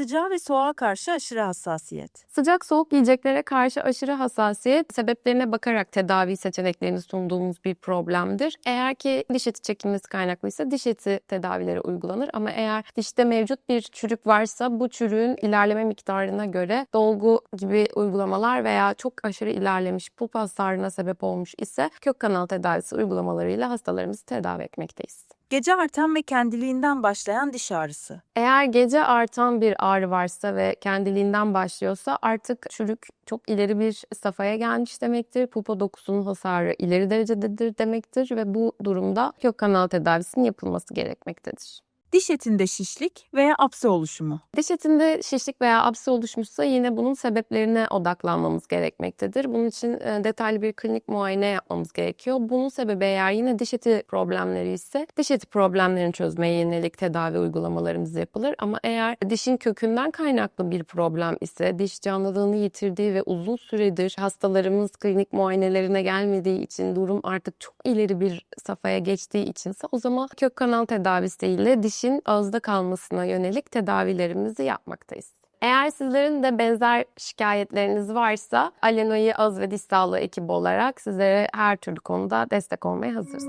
Sıcağa ve soğuğa karşı aşırı hassasiyet. Sıcak soğuk yiyeceklere karşı aşırı hassasiyet sebeplerine bakarak tedavi seçeneklerini sunduğumuz bir problemdir. Eğer ki diş eti çekilmesi kaynaklıysa diş eti tedavileri uygulanır ama eğer dişte mevcut bir çürük varsa bu çürüğün ilerleme miktarına göre dolgu gibi uygulamalar veya çok aşırı ilerlemiş pulp hasarına sebep olmuş ise kök kanal tedavisi uygulamalarıyla hastalarımızı tedavi etmekteyiz. Gece artan ve kendiliğinden başlayan diş ağrısı. Eğer gece artan bir ağrı varsa ve kendiliğinden başlıyorsa artık çürük çok ileri bir safhaya gelmiş demektir. Pupa dokusunun hasarı ileri derecededir demektir ve bu durumda kök kanal tedavisinin yapılması gerekmektedir. Diş etinde şişlik veya apse oluşumu. Diş etinde şişlik veya apse oluşmuşsa yine bunun sebeplerine odaklanmamız gerekmektedir. Bunun için detaylı bir klinik muayene yapmamız gerekiyor. Bunun sebebi eğer yine diş eti problemleri ise diş eti problemlerini çözmeye yönelik tedavi uygulamalarımız yapılır. Ama eğer dişin kökünden kaynaklı bir problem ise diş canlılığını yitirdiği ve uzun süredir hastalarımız klinik muayenelerine gelmediği için durum artık çok ileri bir safhaya geçtiği içinse o zaman kök kanal tedavisiyle dişin ağızda kalmasına yönelik tedavilerimizi yapmaktayız. Eğer sizlerin de benzer şikayetleriniz varsa Alena'yı Ağız ve Diş Sağlığı ekibi olarak sizlere her türlü konuda destek olmaya hazırız.